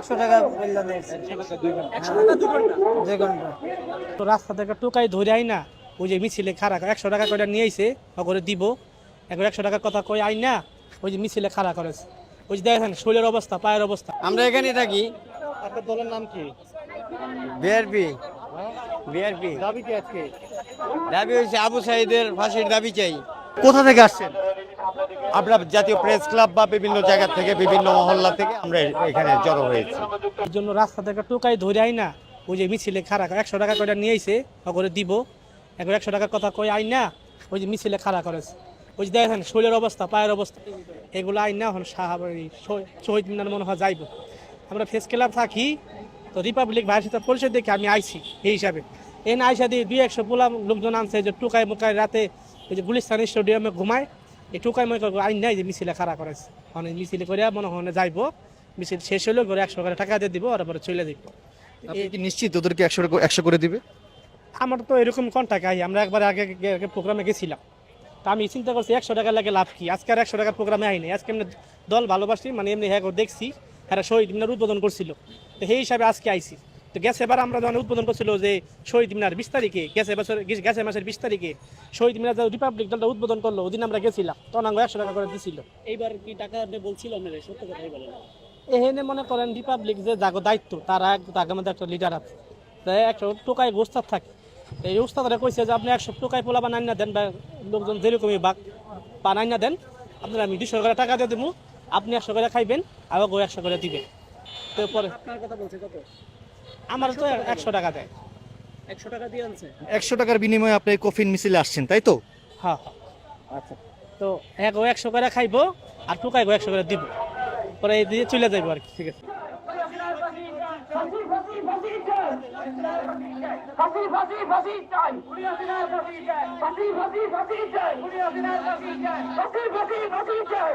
একশো টাকা দুই ঘণ্টা? তো রাস্তা থেকে টোকাই ধরে না ওই যে মিছিলে খাড়া করে একশো টাকা করে নিয়ে আইছে করে দিব। একবার একশো টাকার কথা কই আই না ওই যে মিছিলে খাড়া করেছে। ওই যে দেখেন শরীরের অবস্থা পায়ের অবস্থা। আমরা এখানেই থাকি। আপনার দলের নাম কি? বিআরপি। বিআরপি। দাবি কি আজকে? দাবি হয়েছে আবু সাইদের ফাঁসির দাবি চাই। কোথা থেকে আসছেন? আমরা জাতীয় প্রেস ক্লাব বা বিভিন্ন জায়গা থেকে, বিভিন্ন মহল্লা থেকে আমরা এখানে জড়ো হয়েছি। এর জন্য রাস্তা থেকে টোকাই ধরে না, ওই যে মিছিলে করে, একশো টাকা করে নিয়ে আইছে করে দিব। একবার একশো টাকার কথা কই আই না, ওই যে মিছিলে খাড়া করেছে। ওই যে দেখেন, শরীরের অবস্থা, পায়ের অবস্থা। এগুলো আই না, এখন সাহাবারি শহীদ মিনার মনে হয় যাইব। আমরা ফেস ক্লাব থাকি, তো রিপাবলিক ভাইয়ের পরিচয় দেখে আমি আইছি, এই হিসাবে। এই না আইসা দিয়ে দুই একশো পোলা লোকজন আনছে, যে টুকাই মুকাই রাতে ওই যে গুলিস্তান স্টেডিয়ামে ঘুমায়। এই টুকাই মুকাই আইন নাই যে মিছিলে খাড়া করেছে। অনেক মিছিলে করে মনে হয় যাইব। মিছিল শেষ হলেও করে একশো করে টাকা দিয়ে দিব আর পরে চলে দিব নিশ্চিত ওদেরকে একশো টাকা একশো করে দিবে? আমার তো এরকম কন্টাক্ট আই আমরা একবার আগে প্রোগ্রামে গেছিলাম। তা আমি চিন্তা করছি একশো টাকা লাগে লাভ কি? আজকে আর একশো টাকার প্রোগ্রামে আইনি। আজকে এমনি দল ভালোবাসি মানে এমনি হ্যাঁ দেখছি হ্যাঁ শহীদ উদ্বোধন করছিল। তো সেই হিসাবে আজকে আইছি। তো গেছে এবার আমরা যখন উদ্বোধন করছিল যে শহীদ মিনার বিশ তারিখে গেছে বছর গেছে মাসের বিশ তারিখে শহীদ মিনার যে রিপাবলিক দলটা উদ্বোধন করল ওদিন আমরা গেছিলাম তখন আমরা একশো টাকা করে দিছিল। এইবার কি টাকা বলছিল আপনারা? সত্য কথাই বলেন। এখানে মনে করেন রিপাবলিক যে জাগো দায়িত্ব তারা তাকে মধ্যে একটা লিডার আছে। তো একশো টোকায় গোস্তাদ থাকে। এই উস্তাদরা কইছে যে আপনি একশো টোকায় পোলা বানাই না দেন বা লোকজন যেরকমই বাক বানাই না দেন আপনার আমি দুশো করে টাকা দিয়ে দেবো আপনি একশো করে খাইবেন আবার গো একশো করে দিবেন। তো পরে আপনার কথা বলছে কত? আমার তো একশো টাকা দেয় একশো টাকা দিয়ে আনছে একশো টাকার বিনিময়ে আপনি কফিন মিছিলে আসছেন তাই তো হ্যাঁ আচ্ছা তো এক ও একশো করে খাইবো আর টোকাই গো একশো করে দিব পরে এই দিয়ে চলে যাইবো আর কি ঠিক আছে ফাঁসি ফাঁসি ফাঁসি চাই ফাঁসি ফাঁসি ফাঁসি চাই ফাঁসি ফাঁসি ফাঁসি চাই